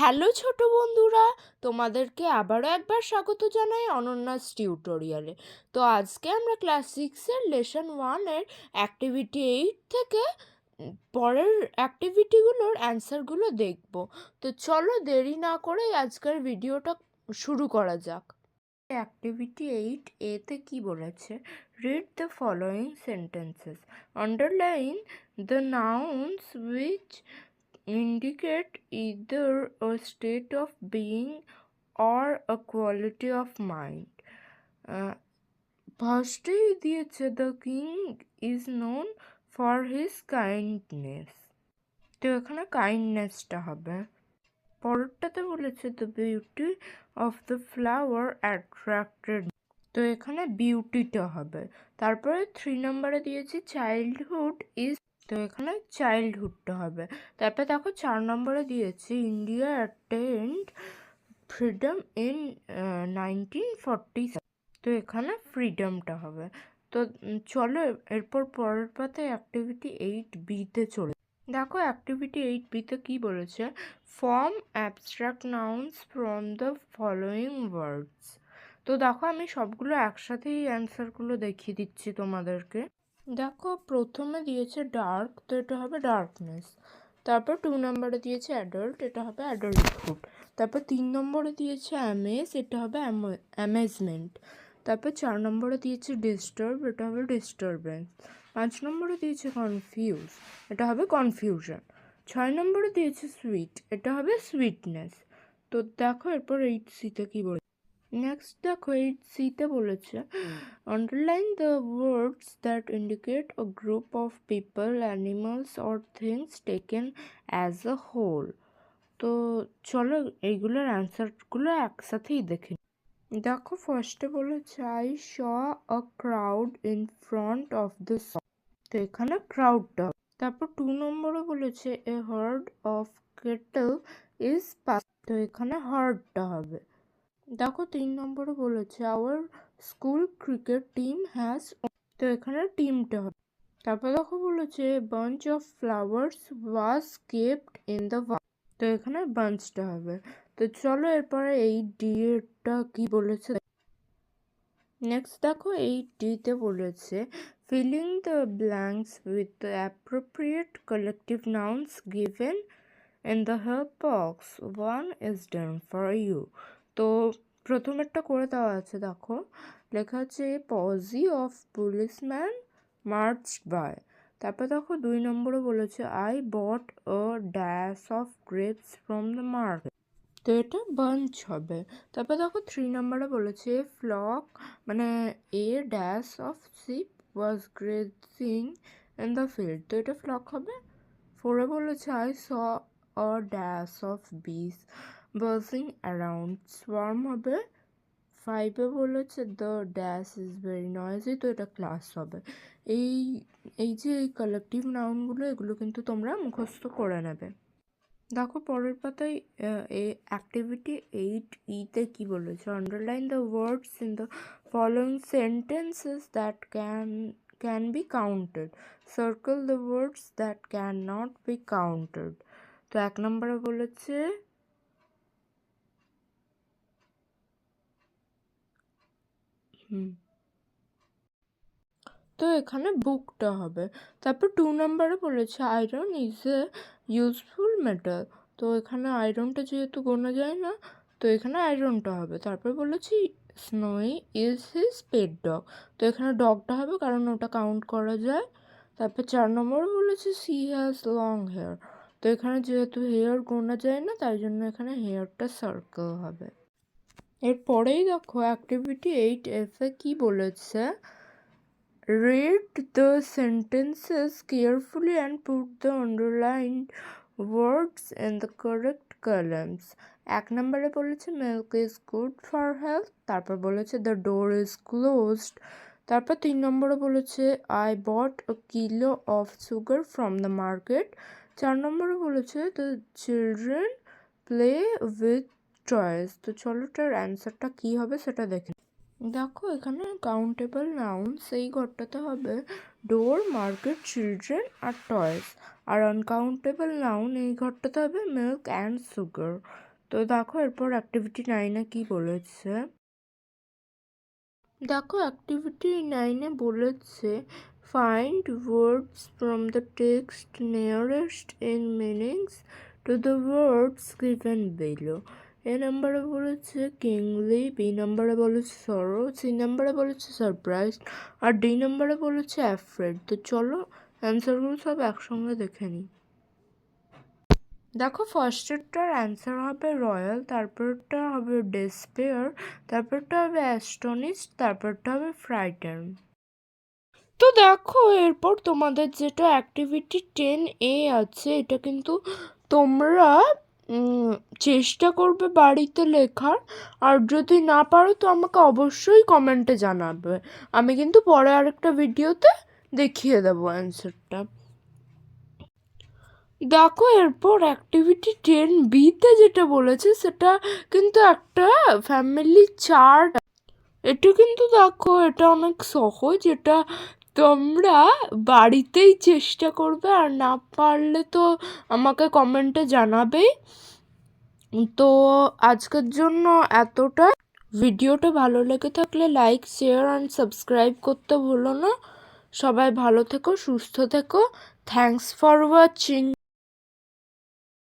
Hello ছোট বন্ধুরা, তোমাদেরকে আবারও একবার স্বাগত জানাই অনন্যাস টিউটোরিয়ালে। তো আজকে আমরা ক্লাস সিক্সের লেসন ওয়ানের অ্যাক্টিভিটি এইট থেকে পরের অ্যাক্টিভিটিগুলোর অ্যান্সারগুলো দেখব। তো চলো দেরি না করে আজকের ভিডিওটা শুরু করা যাক। অ্যাক্টিভিটি এইট এতে কি বলেছে? Read the following sentences underline the nouns which indicate either a state of being or a quality of mind. Uh, দিয়েছে the king is known for his kindness তো এখানে কাইন্ডনেসটা হবে। পরেরটাতে বলেছে the beauty of the flower attracted তো এখানে বিউটিটা হবে। তারপরে থ্রি নম্বরে দিয়েছি চাইল্ডহুড ইজ তো এখানে চাইল্ডহুডটা হবে। তারপরে দেখো চার নম্বরে দিয়েছি India attend freedom in nineteen forty তো এখানে ফ্রিডমটা হবে। তো চলো এরপর পরের পাতে অ্যাক্টিভিটি এইট বিতে চলে দেখো অ্যাক্টিভিটি এইট বিতে কী বলেছে? Form abstract nouns from the following words তো দেখো আমি সবগুলো একসাথেই অ্যান্সারগুলো দেখিয়ে দিচ্ছি তোমাদেরকে। দেখো প্রথমে দিয়েছে ডার্ক তো এটা হবে ডার্কনেস তারপর টু নম্বরে দিয়েছে অ্যাডাল্ট এটা হবে অ্যাডাল্টহুড তারপর তিন নম্বরে দিয়েছে অ্যামেজ এটা হবে অ্যামেজমেন্ট তারপর চার নম্বরে দিয়েছে ডিস্টার্ব এটা হবে ডিস্টারবেন্স পাঁচ নম্বরে দিয়েছে কনফিউজ এটা হবে কনফিউশন ছয় নম্বরে দিয়েছে সুইট এটা হবে সুইটনেস তো দেখো এরপর এইট সিতে কী বলে নেক্সট দেখো এইট সিতে বলেছে underline the words that indicate a group of people animals or things taken as a whole তো চলো এইগুলোর অ্যান্সারগুলো একসাথেই দেখি দেখো ফার্স্টে বলেছে I saw a crowd in front of the তো এখানে ক্রাউডটা তারপর টু নম্বরে বলেছে a herd of cattle is pass তো এখানে হার্ডটা হবে। দেখো তিন নম্বরে বলেছে our school cricket team has তো এখানে টিমটা হবে। তারপর দেখো বলেছে bunch of flowers was kept in the তো এখানে বাঞ্চটা হবে। তো চলো এরপরে এই ডিটা কি বলেছে? নেক্সট দেখো এই ডিতে বলেছে filling the blanks with the appropriate collective nouns given in the help box one is done for you তো প্রথমেরটা করে দেওয়া আছে, দেখো। লেখা আছে posse of policeman march by তারপর দেখো, দুই নম্বরে বলেছে I bought a dash of grapes from the market তো এটা বাঞ্চ হবে। তারপর দেখো থ্রি নম্বরে বলেছে ফ্লক মানে a dash of sheep was grazing in the field তো এটা ফ্লক হবে। ফোরে বলেছে I saw a dash of bees buzzing around swarm হবে ফাইভে বলেছে the dash is very noisy তো এটা ক্লাস হবে এই এই যে এই কালেকটিভ নাউনগুলো এগুলো কিন্তু তোমরা মুখস্থ করে নেবে। দেখো পরের পাতায় এই অ্যাক্টিভিটি এইট ইতে কি বলেছে? Underline the words in the following sentences that can can be counted circle the words that can not be counted তো এক নম্বরে বলেছে তো এখানে বুকটা হবে। তারপর টু নাম্বারে বলেছে iron is a useful metal তো এখানে আয়রনটা যেহেতু গোনা যায় না, তো এখানে আয়রনটা হবে। তারপর বলেছি Snowy is his pet dog তো এখানে ডগটা হবে কারণ ওটা কাউন্ট করা যায়। তারপর চার নম্বরে বলেছে সি হ্যাজ লং হেয়ার তো এখানে যেহেতু হেয়ার গোনা যায় না, তাই জন্য এখানে হেয়ারটা সার্কেল হবে। এরপরেই দেখো অ্যাক্টিভিটি এইট এফে কি বলেছে? Read the sentences carefully and put the underlined words in the correct columns. এক নম্বরে বলেছে milk is good for health তারপর বলেছে দ্য ডোর ইজ ক্লোজড তারপর তিন নম্বরে বলেছে I bought a kilo of sugar from the market চার নম্বরে বলেছে the children play with toys তো চলো তার অ্যান্সারটা কী হবে সেটা দেখে দেখো, এখানে কাউন্টেবল নাউন সেই ঘরটাতে হবে ডোর মার্কেট চিলড্রেন আর টয়েস আর আনকাউন্টেবল নাউন এই ঘরটাতে হবে মিল্ক অ্যান্ড সুগার তো দেখো, এরপর অ্যাক্টিভিটি নাইনে কি বলেছে? দেখো অ্যাক্টিভিটি নাইনে বলেছে find words from the text nearest in meanings to the words given below A নাম্বারে বলেছে কিংলি বি নাম্বারে বলেছে সরো সি নাম্বারে বলেছে সারপ্রাইজ আর ডি নাম্বারে বলেছে অ্যাফ্রেড তো চলো অ্যান্সারগুলো সব একসঙ্গে দেখে নিই। দেখো ফার্স্টেরটার অ্যান্সার হবে রয়্যাল তারপরটা হবে ডেসপেয়ার তারপরটা হবে অ্যাস্টনিস্ট তারপরটা হবে ফ্রাইটেন তো দেখো এরপর তোমাদের যেটা অ্যাক্টিভিটি টেন এ আছে, এটা কিন্তু তোমরা চেষ্টা করবে বাড়িতে লেখার। আর যদি না পারো তো আমাকে অবশ্যই কমেন্টে জানাবে। আমি কিন্তু পরে আরেকটা ভিডিওতে দেখিয়ে দেবো অ্যান্সারটা দেখো, এরপর অ্যাক্টিভিটি টেন বিতে যেটা বলেছে, সেটা কিন্তু একটা ফ্যামিলি চার্ট এটা কিন্তু দেখো, এটা অনেক সহজ। এটা তোমরা বাড়িতেই চেষ্টা করবে আর না পারলে তো আমাকে কমেন্টে জানাবেই তো আজকের জন্য এতটা ভিডিওটা ভালো লেগে থাকলে লাইক, শেয়ার অ্যান্ড সাবস্ক্রাইব করতে ভুলো না। সবাই ভালো থেকো, সুস্থ থেকো। Thanks for watching